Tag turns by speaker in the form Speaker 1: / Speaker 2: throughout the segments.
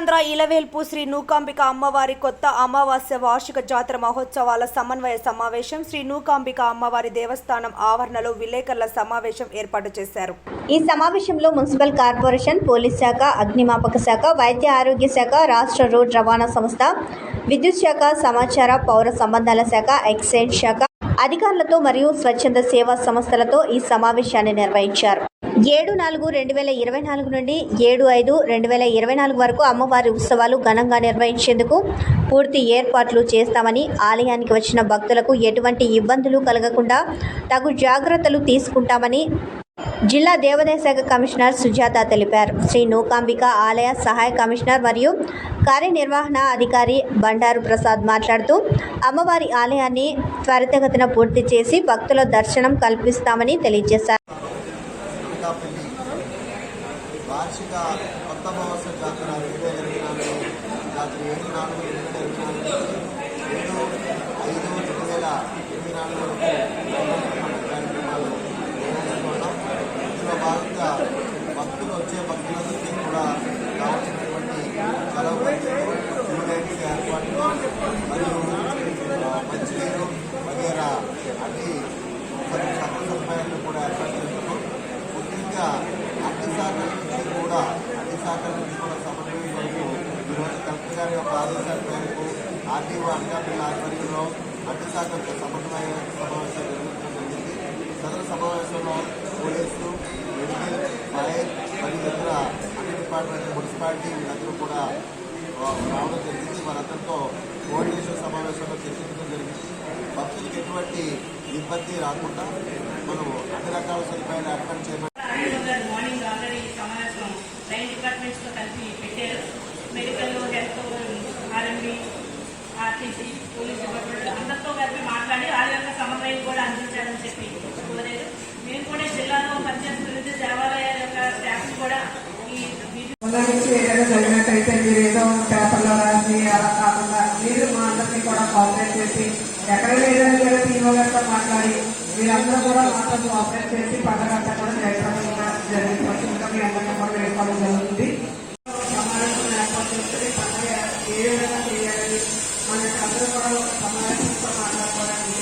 Speaker 1: ఇలవేల్పు శ్రీ నూకాంబిక అమ్మవారి కొత్త అమావాస్య వార్షిక జాతర మహోత్సవాల సమన్వయ సమావేశం శ్రీ నూకాంబిక అమ్మవారి దేవస్థానం ఆవరణలో విలేకరుల సమావేశం ఏర్పాటు చేశారు.
Speaker 2: ఈ సమావేశంలో మున్సిపల్ కార్పొరేషన్ పోలీస్ శాఖ అగ్నిమాపక శాఖ వైద్య ఆరోగ్య శాఖ రాష్ట్ర రోడ్ రవాణా సంస్థ విద్యుత్ శాఖ సమాచార పౌర సంబంధాల శాఖ ఎక్సైజ్ శాఖ అధికారులతో మరియు స్వచ్ఛంద సేవా సంస్థలతో ఈ సమావేశాన్ని నిర్వహించారు. ఏడు నాలుగు రెండు వేల ఇరవై నాలుగు నుండి ఏడు ఐదు రెండు వేల ఇరవై నాలుగు వరకు అమ్మవారి ఉత్సవాలు ఘనంగా నిర్వహించేందుకు పూర్తి ఏర్పాట్లు చేస్తామని ఆలయానికి వచ్చిన భక్తులకు ఎటువంటి ఇబ్బందులు కలగకుండా తగు జాగ్రత్తలు తీసుకుంటామని జిల్లా దేవాదాయ శాఖ కమిషనర్ సుజాత తెలిపారు. శ్రీ నూకాంబిక ఆలయ సహాయ కమిషనర్ మరియు కార్యనిర్వహణ అధికారి బండారు ప్రసాద్ మాట్లాడుతూ అమ్మవారి ఆలయాన్ని త్వరితగతిన పూర్తి చేసి భక్తుల దర్శనం కల్పిస్తామని తెలియజేశారు.
Speaker 3: అనకాపల్లి వార్షిక కొత్త మహోత్సవ జాతర రెండు వేల ఇరవై నాలుగు రాత్రి ఏడు నాలుగు రెండు వేల ఇరవై నాలుగు నుంచి ఏడు ఐదు రెండు వేల ఇరవై నాలుగు వరకు నిర్వహించబడిన కార్యక్రమాలు నిర్వహిస్తున్నాం ఇందులో భాగంగా భక్తులు వచ్చే భక్తులందరికీ కూడా కావాల్సినటువంటి సెలవు ఖర్చులు క్యూలైన్స్ ఏర్పాట్లు మరియు ఆ, మంచినీరు వగేరా అన్ని సకల సదుపాయాలను కూడా ఏర్పాటు చేస్తున్నాం ముఖ్యంగా అన్ని శాఖల నుంచి కూడా అన్ని శాఖల నుంచి కూడా సమన్వయం వరకు ఈరోజు కలెక్టర్ గారి యొక్క ఆదేశాల మేరకు ఆర్టీఓ అధికారుల ఆధ్వర్యంలో అన్ని శాఖలతో సమన్వయ సమావేశం నిర్వహించడం జరిగింది సదరు సమావేశంలో పోలీసులు మెడికల్ ఫైర్ మరియు ఇతర అన్ని డిపార్ట్మెంట్ మున్సిపాలిటీ వీళ్ళందరూ కూడా రావడం జరిగింది. వారందరితో కోఆర్డినేషన్ సమావేశంలో చర్చించడం జరిగింది. భక్తులకు ఎటువంటి ఇబ్బంది రాకుండా మనం అన్ని రకాల సదుపాయాలు ఏర్పాటు
Speaker 4: చేయబడి ఆర్టీసీ పోలీస్ డిపార్ట్మెంట్ అందరితో కలిపి మాట్లాడి వారి యొక్క సమన్వయం కూడా అందించాలని చెప్పి కోరారు. మేము కూడా జిల్లాలో పనిచేస్తున్న వివిధ దేవాలయాల యొక్క స్టాఫ్ కూడా
Speaker 5: జరిగినట్టయితే మీరు ఏదో పేపర్లో రాసి అలా కాకుండా మీరు మా అందరినీ కూడా కోఆపరేట్ చేసి ఎక్కడైనా ఏదైనా జరిగితే మాట్లాడి మీరందరూ కూడా మాతో కోఆపరేట్ చేసి పండుగ అంతా కూడా జయప్రదంగా జరిగి వచ్చిందిగా మీ అందరికీ కూడా వేసుకోవడం జరుగుతుంది. సమావేశం ఏర్పాటు చేస్తే పండుగ ఏ విధంగా మనకి అందరూ కూడా సమావేశంతో మాట్లాడుకోవడానికి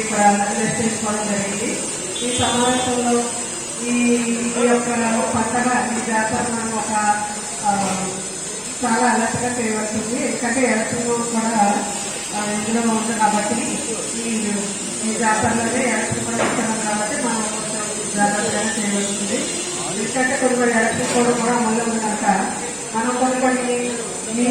Speaker 5: ఇక్కడ నిశ్చయించుకోవడం జరిగింది. ఈ సమావేశంలో ఈ యొక్క పండగ ఈ జాతర మనం ఒక చాలా అలర్ట్గా చేయవలసింది. ఎందుకంటే ఎలక్ట్రిక్ కూడా ఇందులో ఉంది కాబట్టి ఈ ఈ జాతరలోనే ఎలక్ట్రిక్ కూడా ఇస్తున్నాం కాబట్టి మనం కొంచెం జాగ్రత్తగా చేయవలసింది. ఎందుకంటే కొన్ని ఎలక్ట్రిక్ కూడా కూడా అమల్లో కనుక మనం కొన్ని కొన్ని ఈ